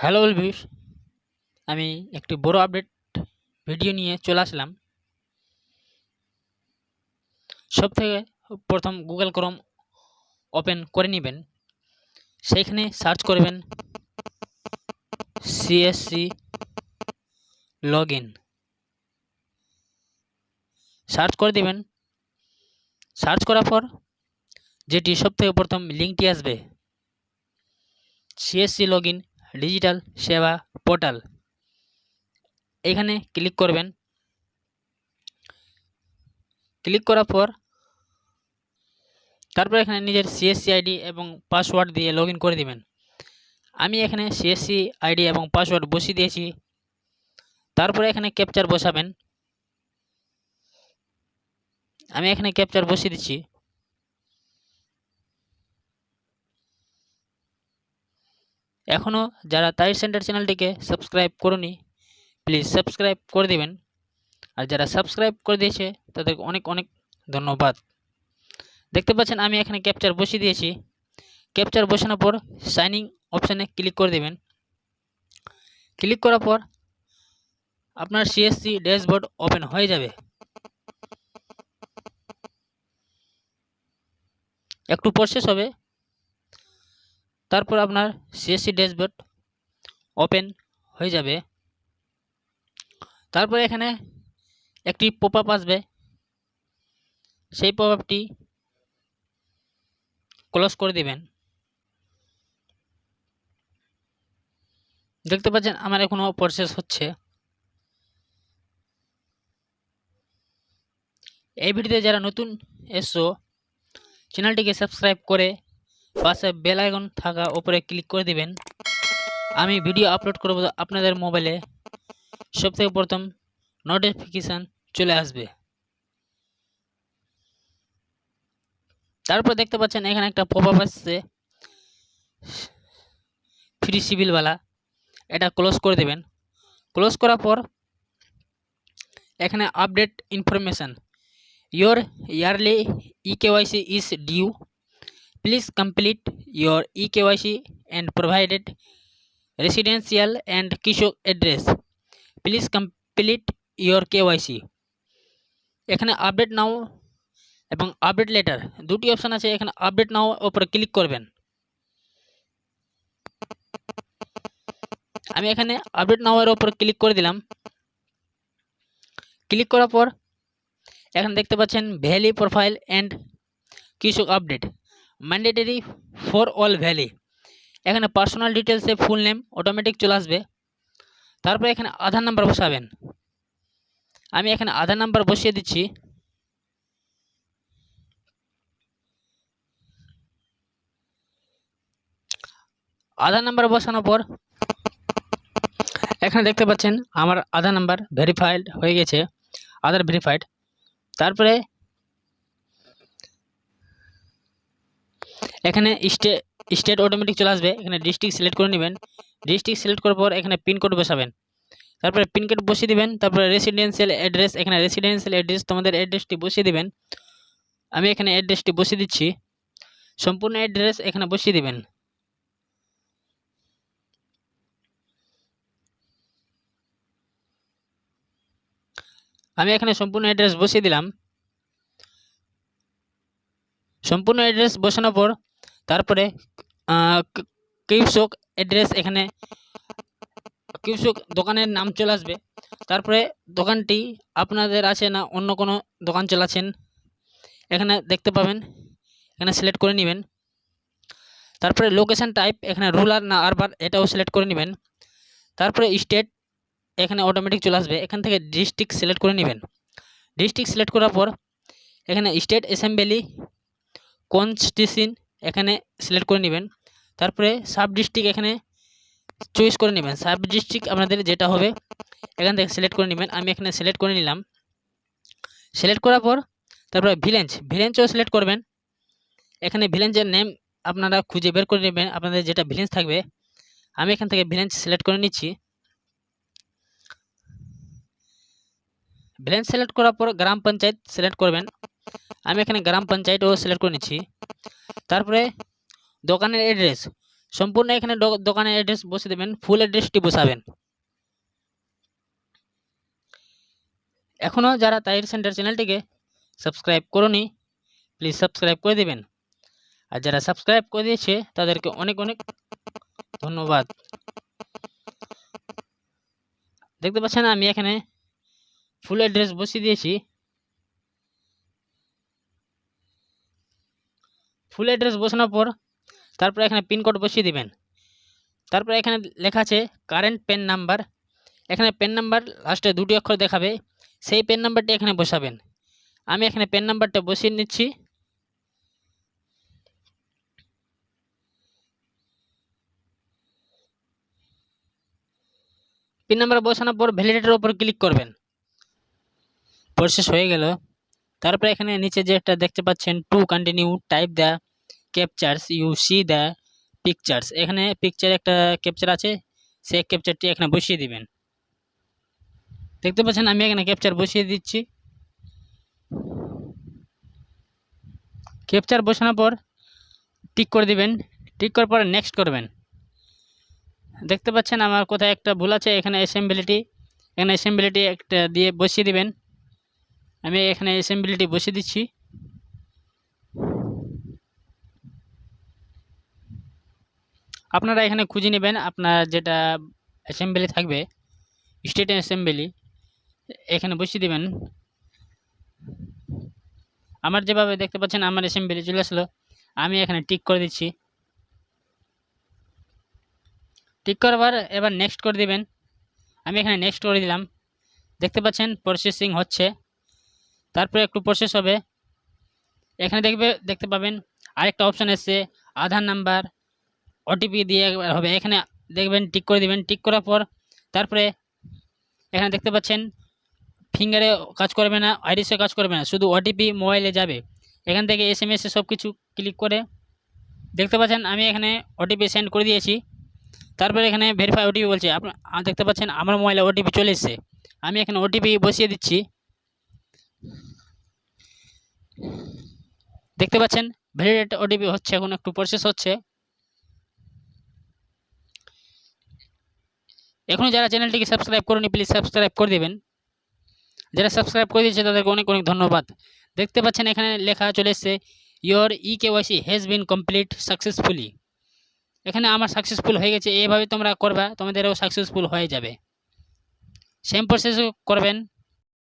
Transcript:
Hello Elvis আমি একটি বড় আপডেট ভিডিও নিয়ে চলে আসলাম। সব থেকে প্রথম গুগল ক্রোম ওপেন করে নেবেন। সেইখানে সার্চ করবেন সিএসসি লগ ইন। সার্চ করে দিবেন। সার্চ করার পর যেটি সব থেকে প্রথম লিঙ্কটি আসবে, সিএসসি লগ ইন ডিজিটাল সেবা পোর্টাল। এখানে ক্লিক করবেন। ক্লিক করার পর তারপর এখানে নিজের সিএসসি আইডি এবং পাসওয়ার্ড দিয়ে লগ করে দিবেন। আমি এখানে সিএসসি আইডি এবং পাসওয়ার্ড বসিয়ে দিয়েছি। তারপরে এখানে ক্যাপচার বসাবেন। আমি এখানে ক্যাপচার বসিয়ে দিচ্ছি। এখনও যারা তাইর সেন্টার চ্যানেলটিকে সাবস্ক্রাইব করুনি প্লিজ সাবস্ক্রাইব করে দেবেন। আর যারা সাবস্ক্রাইব করে দিয়েছে তাদেরকে অনেক অনেক ধন্যবাদ। দেখতে পাচ্ছেন আমি এখানে ক্যাপচার বসিয়ে দিয়েছি। ক্যাপচার বসানোর পর সাইনিং অপশানে ক্লিক করে দেবেন। ক্লিক করার পর আপনার সিএসসি ড্যাশবোর্ড ওপেন হয়ে যাবে। একটু প্রসেস হবে। তারপর আপনার সিএসসি ড্যাশবোর্ড ওপেন হয়ে যাবে। তারপর এখানে একটি পপ আপ আসবে। সেই পপ আপটি ক্লোজ করে দিবেন। দেখতে পাচ্ছেন আমার এখনও প্রসেস হচ্ছে। এই ভিডিওতে যারা নতুন এসছো চ্যানেলটিকে সাবস্ক্রাইব করে পাশে বেল আইকন থাকা উপরে ক্লিক করে দিবেন। আমি ভিডিও আপলোড করব আপনাদের মোবাইলে। সবথেকে প্রথম নোটিফিকেশান চলে আসবে। তারপর দেখতে পাচ্ছেন এখানে একটা আপ আসছে। ফ্রি সিভিলওয়ালা এটা ক্লোজ করে দেবেন। ক্লোজ করার পর এখানে update information your yearly e KYC is due complete your e KYC and provided residential and কৃষক address please complete your KYC এখানে আপডেট নাও এবং আপডেট লেটার দুটি অপশান আছে, এখানে আপডেট নাও ওপরে ক্লিক করবেন। আমি এখানে আপডেট নাওয়ের ওপর ক্লিক করে দিলাম। ক্লিক করার পর এখানে দেখতে পাচ্ছেন ভ্যালি প্রোফাইল অ্যান্ড কৃষক update mandatory for all valley এখানে পার্সোনাল ডিটেলসে ফুল নেম অটোমেটিক চলে আসবে। তারপরে এখানে আধার নাম্বার বসাবেন। আমি এখানে আধার নাম্বার বসিয়ে দিচ্ছি। আধার নাম্বার বসানোর পর এখানে দেখতে পাচ্ছেন আমার আধার নাম্বার ভেরিফাইড হয়ে গেছে। আধার ভেরিফাইড তারপরে এখানে স্টে, স্টেট অটোমেটিক চলে আসবে। এখানে ডিস্ট্রিক্ট সিলেক্ট করে নেবেন। ডিস্ট্রিক্ট সিলেক্ট করার পর এখানে পিনকোড বসাবেন। তারপরে পিনকোড বসিয়ে দিবেন। তারপরে রেসিডেন্সিয়াল অ্যাড্রেস এখানে রেসিডেন্সিয়াল অ্যাড্রেস তোমাদের অ্যাড্রেসটি বসিয়ে দিবেন। আমি এখানে অ্যাড্রেসটি বসিয়ে দিচ্ছি। সম্পূর্ণ অ্যাড্রেস এখানে বসিয়ে দিবেন। আমি এখানে সম্পূর্ণ অ্যাড্রেস বসিয়ে দিলাম। সম্পূর্ণ অ্যাড্রেস বসানোর পর তারপরে কৃষক অ্যাড্রেস এখানে কৃষক দোকানের নাম চলে আসবে। তারপরে দোকানটি আপনাদের আছে না অন্য কোনো দোকান চালাচ্ছেন এখানে দেখতে পাবেন, এখানে সিলেক্ট করে নেবেন। তারপরে লোকেশান টাইপ এখানে রুরাল না আরবার এটাও সিলেক্ট করে নেবেন। তারপরে স্টেট এখানে অটোমেটিক চলে আসবে। এখান থেকে ডিস্ট্রিক্ট সিলেক্ট করে নেবেন। ডিস্ট্রিক্ট সিলেক্ট করার পর, এখানে স্টেট অ্যাসেম্বলি কনস্টিটিউশন এখানে সিলেক্ট করে নেবেন। তারপরে সাব ডিস্ট্রিক্ট এখানে চয়েস করে নেবেন। সাব ডিস্ট্রিক্ট আপনাদের যেটা হবে, এখান থেকে সিলেক্ট করে নেবেন। আমি এখানে সিলেক্ট করে নিলাম। সিলেক্ট করার পর তারপরে ভিলেঞ্জ ভিলেঞ্জও সিলেক্ট করবেন। এখানে ভিলেঞ্জের নেম আপনারা খুঁজে বের করে নেবেন। আপনাদের যেটা ভিলেঞ্জ থাকবে, আমি এখান থেকে ভিলেঞ্জ সিলেক্ট করে নিচ্ছি। ভিলেঞ্জ সিলেক্ট করার পর গ্রাম পঞ্চায়েত সিলেক্ট করবেন। আমি এখানে গ্রাম পঞ্চায়েতও সিলেক্ট করে নিচ্ছি। তারপরে দোকানের অ্যাড্রেস সম্পূর্ণ এখানে দোকানের অ্যাড্রেস বসে দেবেন ফুল অ্যাড্রেসটি বসাবেন। এখনও যারা তাইর সেন্টার চ্যানেলটিকে সাবস্ক্রাইব করনি প্লিজ সাবস্ক্রাইব করে দেবেন। আর যারা সাবস্ক্রাইব করে দিয়েছে, তাদেরকে অনেক অনেক ধন্যবাদ। দেখতে পাচ্ছেন আমি এখানে ফুল অ্যাড্রেস বসিয়ে দিয়েছি। ফুল অ্যাড্রেস বসানোর পর তারপর এখানে পিনকোড বসিয়ে দিবেন। তারপর এখানে লেখা আছে কারেন্ট পেন নাম্বার এখানে পেন নাম্বার লাস্টে দুটি অক্ষর দেখাবে। সেই পেন নাম্বারটি এখানে বসাবেন। আমি এখানে পেন নাম্বারটা বসিয়ে নিচ্ছি। পিন নাম্বার বসানোর পর ভ্যালিডেটের ওপর ক্লিক করবেন। প্রসেস হয়ে গেল। তারপরে এখানে নিচে যে একটা দেখতে পাচ্ছেন to continue type the captchas you see the pictures এখানে পিকচার একটা ক্যাপচার আছে, সেই ক্যাপচারটি এখানে বসিয়ে দিবেন। দেখতে পাচ্ছেন, আমি এখানে ক্যাপচার বসিয়ে দিচ্ছি। ক্যাপচার বসানোর পর টিক করে দিবেন। টিক করার পর নেক্সট করবেন। দেখতে পাচ্ছেন, আমার কোথায় একটা ভুল আছে, এখানে অ্যাসেম্বলিটি এখানে অ্যাসেম্বলিটি একটা দিয়ে বসিয়ে দিবেন। আমি এখানে অ্যাসেম্বলিটি বসিয়ে দিচ্ছি। আপনারা এখানে খুঁজে নেবেন আপনার যেটা অ্যাসেম্বলি থাকবে স্টেট অ্যাসেম্বলি এখানে বসিয়ে দেবেন। আমার যেভাবে দেখতে পাচ্ছেন, আমার অ্যাসেম্বলি চলে আসলো। আমি এখানে টিক করে দিচ্ছি। টিক করবার এবার নেক্সট করে দিবেন। আমি এখানে নেক্সট করে দিলাম। দেখতে পাচ্ছেন প্রসেসিং হচ্ছে। তারপরে একটু প্রসেস হবে। এখানে দেখবে, দেখতে পাবেন আরেকটা অপশান এসছে, আধার নাম্বার ওটিপি দিয়ে হবে। এখানে দেখবেন টিক করে দিবেন। টিক করার পর তারপরে এখানে দেখতে পাচ্ছেন ফিঙ্গারে কাজ করবে না আইরিসে কাজ করবে না, শুধু ওটিপি মোবাইলে যাবে। এখান থেকে এস এম সব কিছু ক্লিক করে দেখতে পাচ্ছেন, আমি এখানে ওটিপি সেন্ড করে দিয়েছি। তারপরে এখানে ভেরিফাই ওটিপি বলছে আপনার দেখতে পাচ্ছেন, আমার মোবাইলে ওটিপি চলে এসছে। আমি এখানে ওটিপি বসিয়ে দিচ্ছি। দেখতে পাচ্ছেন ভ্যালিডেট ওটিপি হচ্ছে, এখন একটু প্রসেস হচ্ছে। এখনও যারা চ্যানেলটিকে সাবস্ক্রাইব করেনি প্লিজ সাবস্ক্রাইব করে দেবেন। যারা সাবস্ক্রাইব করে দিয়েছে, তাদেরকে অনেক অনেক ধন্যবাদ। দেখতে পাচ্ছেন, এখানে লেখা চলে এসছে your e KYC has been complete successfully এখানে আমার সাকসেসফুল হয়ে গেছে এইভাবে তোমরা করবা, তোমাদেরও সাকসেসফুল হয়ে যাবে। সেম প্রসেস করবেন।